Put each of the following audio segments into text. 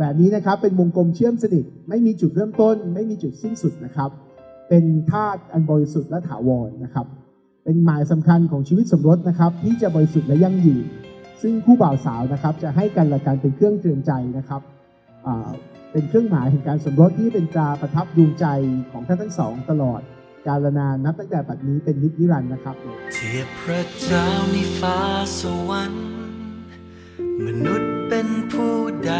แหวนนี้นะครับ เป็นวงกลมเชื่อมสนิท ไม่มีจุดเริ่มต้น ไม่มีจุดสิ้นสุดนะครับ เป็นธาตุอันบริสุทธิ์และถาวรนะครับ เป็นหมายสำคัญของชีวิตสมรสนะครับ ที่จะบริสุทธิ์และยั่งยืนซึ่งคู่บ่าวสาวนะครับ จะให้กันและกันเป็นเครื่องเตือนใจนะครับเป็นเครื่องหมายแห่งการสมรสที่เป็นตราประทับดวงใจของท่านทั้งสอง ตลอดกาลนานนับตั้งแต่บัดนี้เป็นนิจนิรันดร์นะครับเทียบพระเจ้าในฟ้าสวรรค์มนุษย์เป็นผู้ใด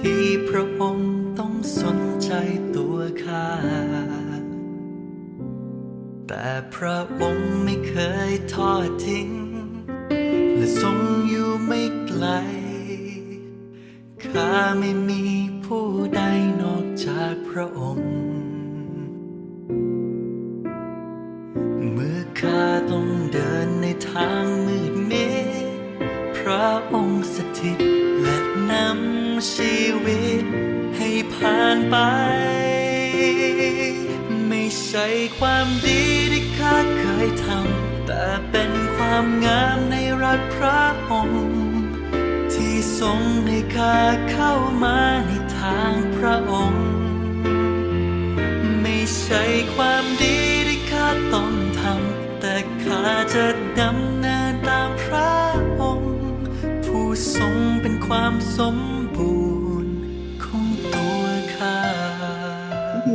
ที่พระองค์ต้องสนใจตัวข้า แต่พระองค์ไม่เคยทอดทิ้ง และทรงอยู่ไม่ไกล ข้าไม่มีผู้ใดนอกจากพระองค์ เมื่อข้าต้องเดินในทางมืดมิดพระองค์สถิต ชีวิตให้ผ่านไป ไม่ใช่ความดีที่ข้าเคยทำ แต่เป็นความงามในรักพระองค์ที่ทรงให้ข้าเข้ามาในทางพระองค์ ไม่ใช่ความดีที่ข้าต้องทำ แต่ข้าจะดำเนินตามพระองค์ ผู้ทรงเป็นความสม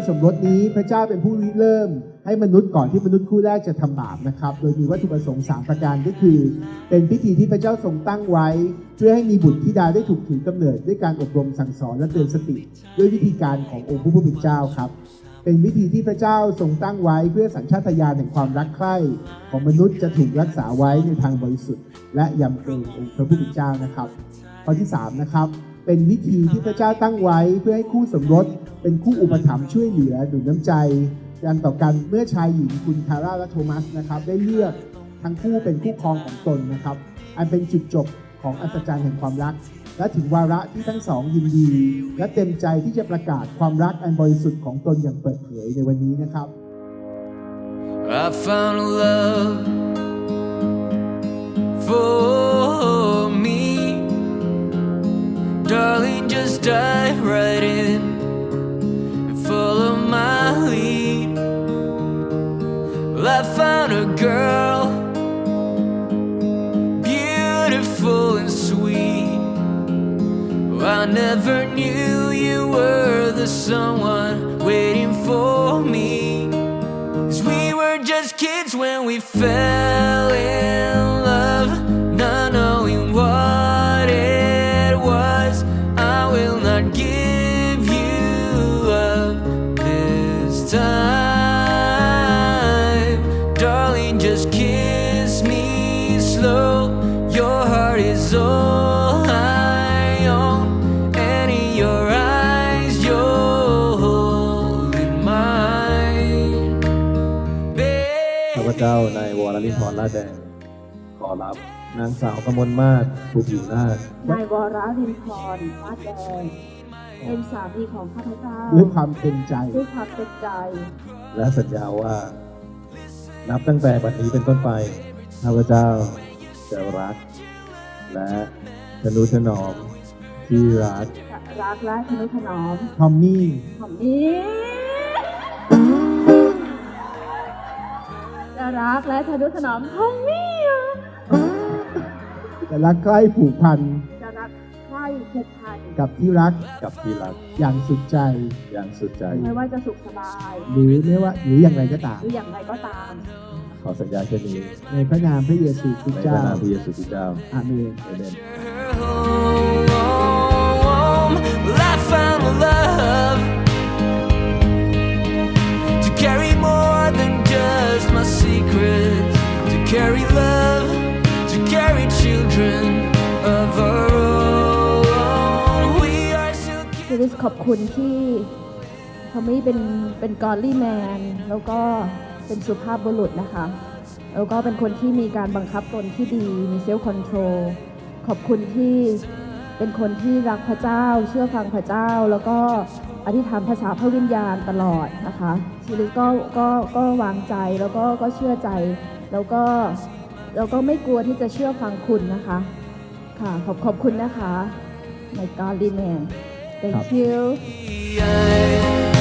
สมรสนี้พระเจ้าเป็นผู้ริเริ่ม ให้มนุษย์ก่อนที่มนุษย์คู่แรกจะทำบาปนะครับ โดยมีวัตถุประสงค์ 3 ประการก็คือ เป็นพิธีที่พระเจ้าทรงตั้งไว้ เพื่อให้มีบุตรธิดาได้ถูกถือกำเนิด ด้วยการอบรมสั่งสอนและเตือนสติ ด้วยวิธีการขององค์พระผู้เป็นเจ้าครับ เป็นวิธีที่พระเจ้าทรงตั้งไว้ เพื่อสัญชาตญาณแห่งความรักใคร่ของมนุษย์จะถูกรักษาไว้ในทางบริสุทธิ์ และยำเกรงองค์พระผู้เป็นเจ้านะครับข้อที่3นะครับ เป็นวิธีที่พระเจ้าตั้งไว้เพื่อให้คู่สมรสเป็นคู่อุปถัมภ์ช่วยเหลือหนุนน้ำใจกันต่อกันเมื่อชายหญิงคุณคาร่าและโทมัสนะครับ ได้เลือกทั้งคู่เป็นคู่ครองของตนนะครับ อันเป็นจุดจบของอัศจรรย์แห่งความรัก และถึงวาระที่ทั้งสองยินดี และเต็มใจที่จะประกาศความรักอันบริสุทธิ์ของตนอย่างเปิดเผยในวันนี้นะครับ I found love for dive right in and follow my lead. Well, I found a girl, beautiful and sweet. Well, I never knew you were the someone waiting for me. Cause we were just kids when we give you up this time. Darling, just kiss me slow. Your heart is all I own, and in your eyes, you're holding mine. ข้าพเจ้านายวรลินทร์ลาดแดงขอรับนางสาวกมลมาศภูผิวนาถนายวรรินทร์ลาดแดง เป็นสามีของข้าพเจ้าด้วยความเต็มใจด้วยความเต็มใจ และสัญญาว่า นับตั้งแต่บัดนี้เป็นต้นไปข้าพเจ้าจะรัก และทนุถนอมที่รักรักและทนุถนอมทอมมี่หอมนี้จะรักและทนุถนอมหอมนี้อะจะรักใกล้ผูกพันจะรักใคร่ ผูกพันกับที่รักกับที่รักอย่างสุดใจ อย่างสุดใจ ไม่ว่าจะสุขสบาย หรือไม่ว่าหรืออย่างไรก็ตาม หรืออย่างไรก็ตาม ขอสัญญาเช่นนี้ในพระนามพระเยซูคริสในต์พระเจ้านามพระเยซูคริสต์เจ้าอาเมนเอเมน ริสขอบคุณที่ทอมมี่เป็นเป็นกอลลี่แมนแล้วก็เป็นสุภาพบุรุษนะคะ แล้วก็เป็นคนที่มีการบังคับตนที่ดีมีเซลล์คอนโทรลขอบคุณที่เป็นคนที่รักพระเจ้า เชื่อฟังพระเจ้า แล้วก็อธิษฐานภาษาพระวิญญาณตลอดนะคะชีวิตก็ก็ก็วางใจแล้วก็ก็เชื่อใจ แล้วก็แล้วก็ไม่กลัวที่จะเชื่อฟังคุณนะคะ ค่ะขอบขอบคุณนะคะ my godly man thank ครั บ you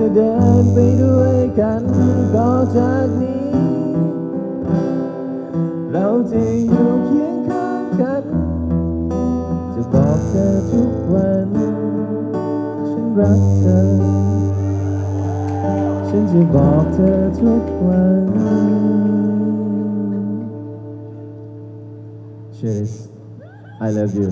จะเดินไปด้วยกันต่อจากนี้ เราจะอยู่เคียงข้างกัน จะบอกเธอทุกวัน ฉันรักเธอ ฉันจะบอกเธอทุกวัน Cheers I love you